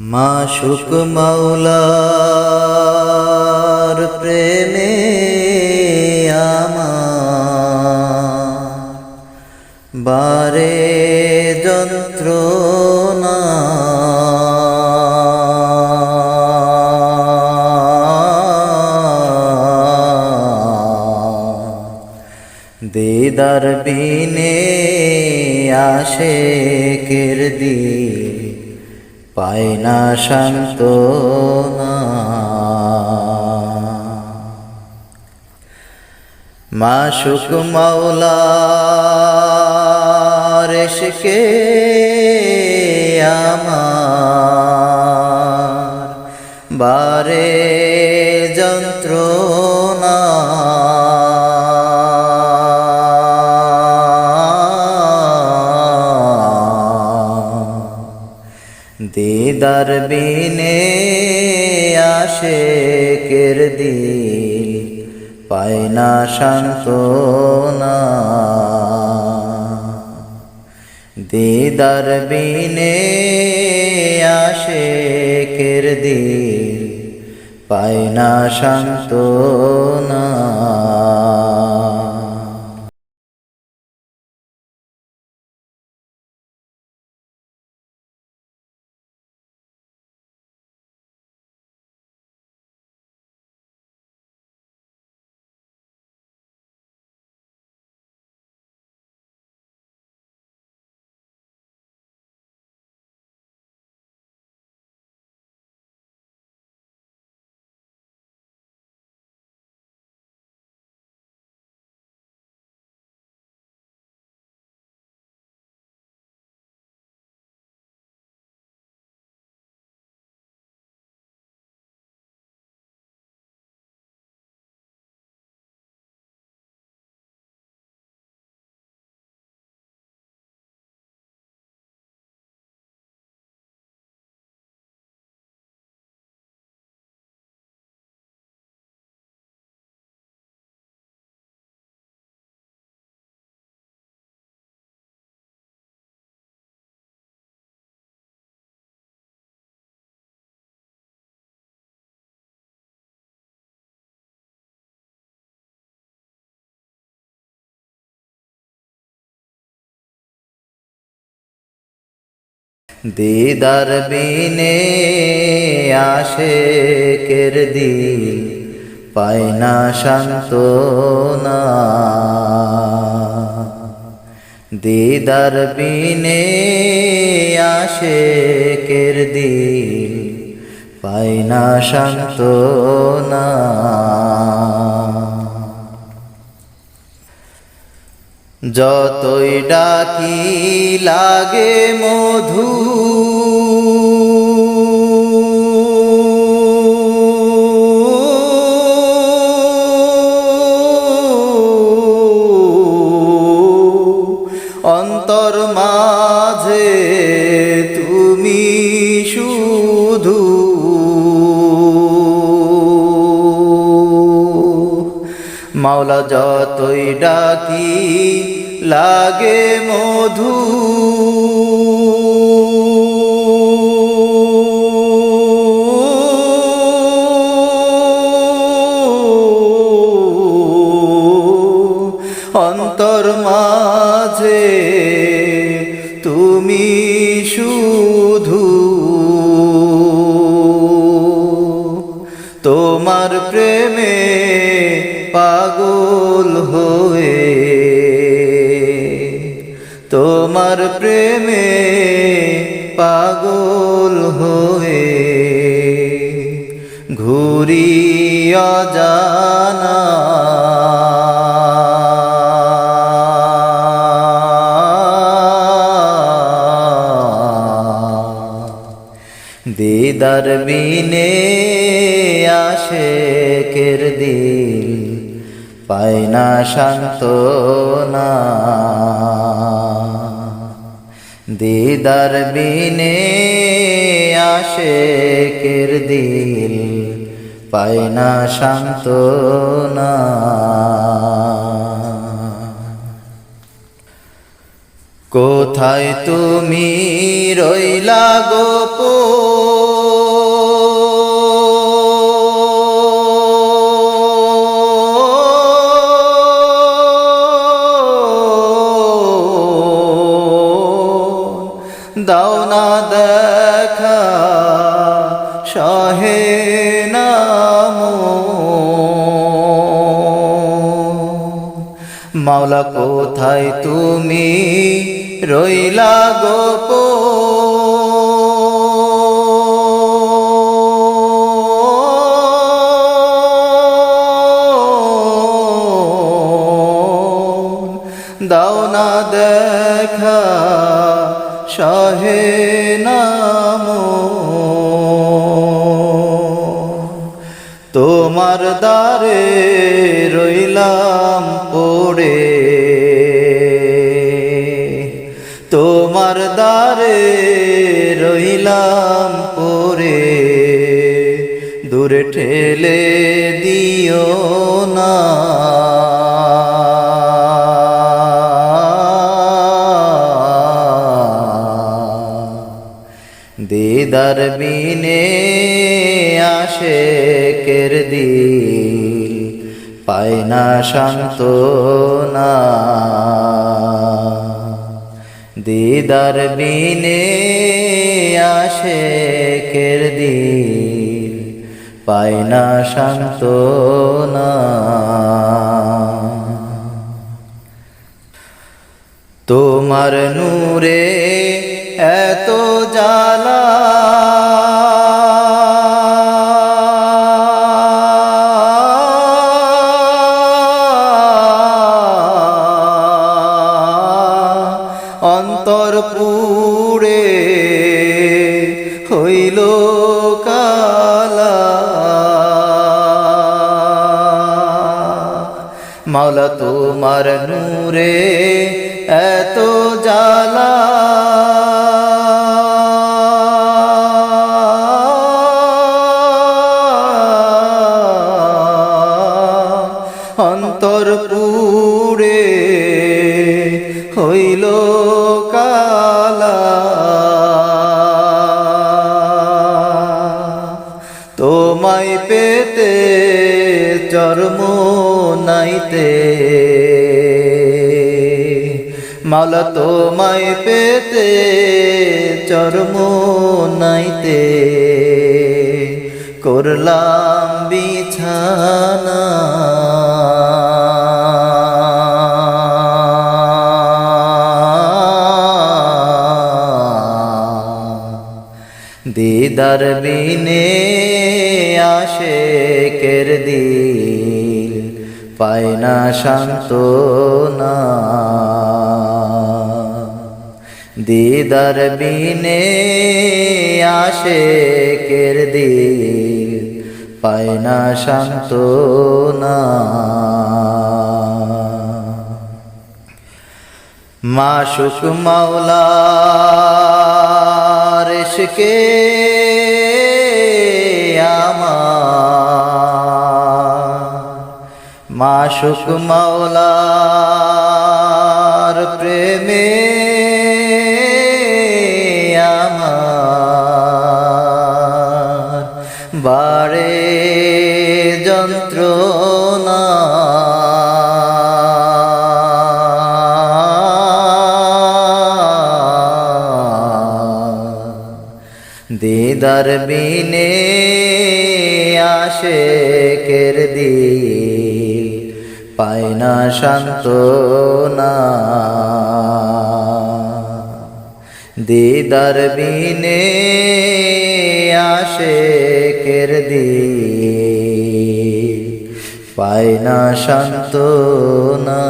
মাশুক মাওলার প্রেমে আমার বারে যন্ত্রণা। দিদার বিনে আসে কিরদি পায় না শান্ত মাশুক মাওলা রেশকে আমার বারে যন্ত্রণা। দিদার বিনে আসে কের দিল, পায় না শান্ত দিদার বিনে আসে কের দিল, পায় না শান্ত দিদার বিনে আসে কের দিল পায় না শান্ত না দিদার বিনে আসে কের দিল পায় না শান্ত না যতই ডাকি লাগে মধু অন্তর মাঝে তুমি শুধু। মাওলা যতই ডাকি লাগে মধু। অন্তর মাঝে তুমি শুধু তোমার প্রেমে পাগল হয়ে তোমার প্রেমে পাগল হয়ে ঘুরিয়া অজানা দিদার বিনে আসে কের দিল পায় না শান্ত দিদার বিনে আসে কের দিল পায় না শান্ত কোথায় তুমি রইলা গোপ মাওলা কোথায় তুমি রইলা গোপ দাও না দেখা সহে নাম। তোমার দ্বারে রইলাম পড়ে রইলাম পড়ে দূরে ঠেলে দিও না। দিদার বিনে আসে কের দিল, পায় না শান্ত না। দিদার বিনে আসে কের দিল পায় না শান্ত না তোমার নূরে এত জালা মাওলা তোমার নূরে এত জালা অন্তর পুরে হইল নাইতে মালা তোমায় পেতে চর্ম নাইতে। করলাম বিছানা। দিদার বিনে আসে কের দিল পায় না শান্ত না। দিদার বিনে আসে কের দিল পায় না শান্ত না। মাসুক মাওলার মাসুক মাওলার প্রেমে আমার বারে যন্ত্রণা। দিদার বিনে আসে কের দিল পায় না শান্ত না দিদার বিনে আসে কের দি পায় না শান্ত না